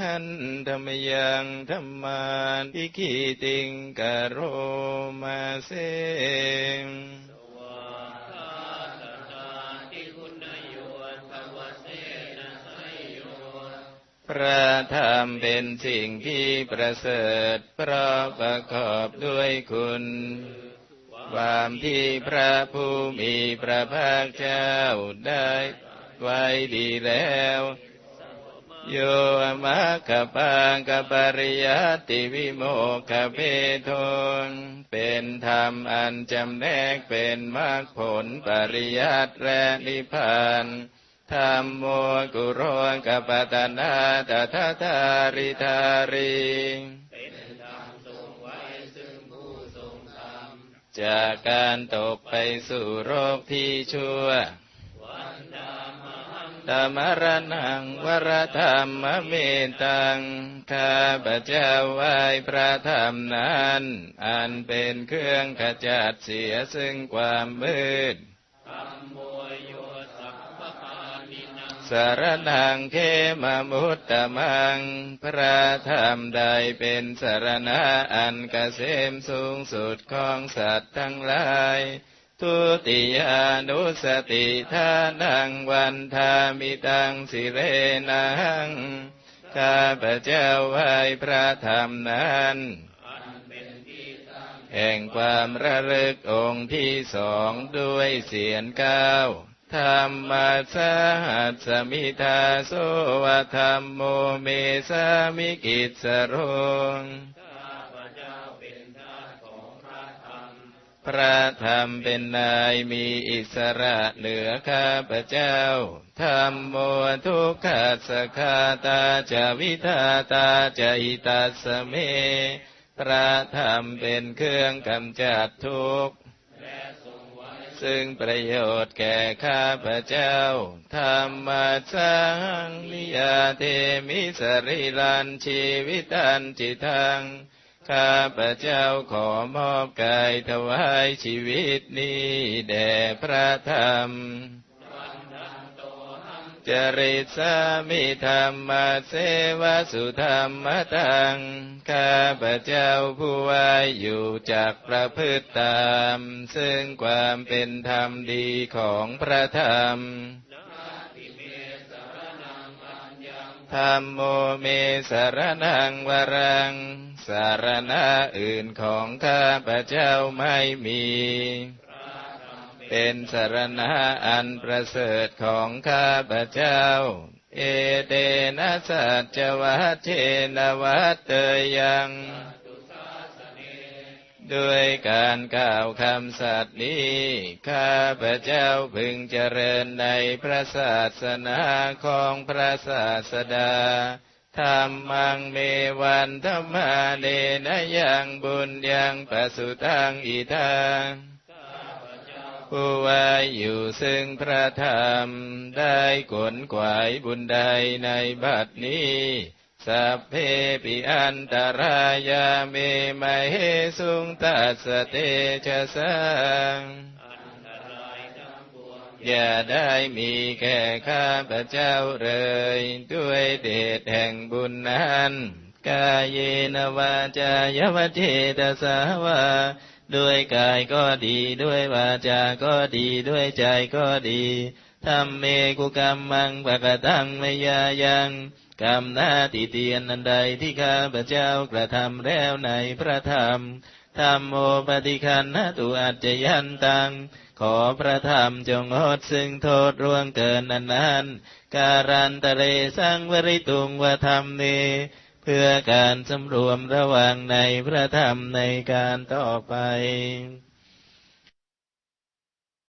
หันธรรมยังธรรมานอิคิติงกโรมาเสพระธรรมเป็นสิ่งที่ประเสริฐเพราะประกอบด้วยคุณ ความที่พระผู้มีพระภาคเจ้าได้ไว้ดีแล้ว โยมัคคปังกปริยติวิโมกขเพทนเป็นธรรมอันจำแนกเป็นมรรคผลปริยัติและนิพพานธรรมโมกุโรกัปตนาตถาทาริทารีจากการตกไปสู่โรคที่ชั่ว ธรรมรนังวรธรรมเมตังข้าพเจ้าไหวพระธรรมนั้น อันเป็นเครื่องขจัดเสียซึ่งความมืดสารนังเขมมุตตมัง พระธรรมใดเป็นสารณะอันกเกษมสูงสุดของสัตว์ทั้งหลาย ทุติยานุสติทานังวันทามิตังสิเรนังข้าพเจ้าไหวพระธรรมนั้นแห่งความระลึกองค์ที่สองด้วยเสียงก้าวธรรมะสหัสมิทาโสวธรรมโมเมสามิกิจสโรง พระธรรมเป็นนายมีอิสระเหนือข้าพเจ้า ธรรมโมทุกขัสคาตาจะวิทาตาจะอิตัสเม พระธรรมเป็นเครื่องกำจัดทุกข์ซึ่งประโยชน์แก่ข้าพเจ้า ธรรมะสังนิยาเทมิสริลันชีวิตันจิตัง ข้าพระเจ้าขอมอบกายถวายชีวิตนี้แด่พระธรรม จริตสามิธรรมมาเสวสุธรรมตัง ข้าพระเจ้าผู้วายอยู่จากประพฤติตาม ซึ่งความเป็นธรรมดีของพระธรรม ธรรมโมเมสารนังวรัง สารณะอื่นของข้าพเจ้าไม่มี เป็นสารณะอันประเสริฐของข้าพเจ้า เอเดนะสัจวัตเทนวัตเตยัง ด้วยการกล่าวคำสัตย์นี้ ข้าพระเจ้าพึงเจริญในพระศาสนาของพระศาสดาธรรมังเมวันธรรมาเนนะยังบุญยังปสุตังอิทาผู้ว่าอยู่ซึ่งพระธรรม ได้ขนขวายบุญใดในบัดนี้ สัพเพปิอันตรายาเมไมเหสุงตัสสเตชะสังอย่าได้มีแก่ข้าพเจ้าเลย ด้วยเดชแห่งบุญนั้น กายเยนวาจายวเจตสาวาด้วยกายก็ดีด้วยวาจา ก็ดีด้วยใจก็ดีทำเมกุกรรมมังปะกะตังมยายัง กรรมหน้าติเตียนอันใดที่ข้าพเจ้ากระทำแล้วในพระธรรมธรรมโมปฏิคันนตุอัจจยันตัง ขอพระธรรมจงงดซึ่งโทษร่วงเกินนันนั้นการันตะเลสังวริตุงวธรรมเนเพื่อการสำรวมระวังในพระธรรมในการต่อไป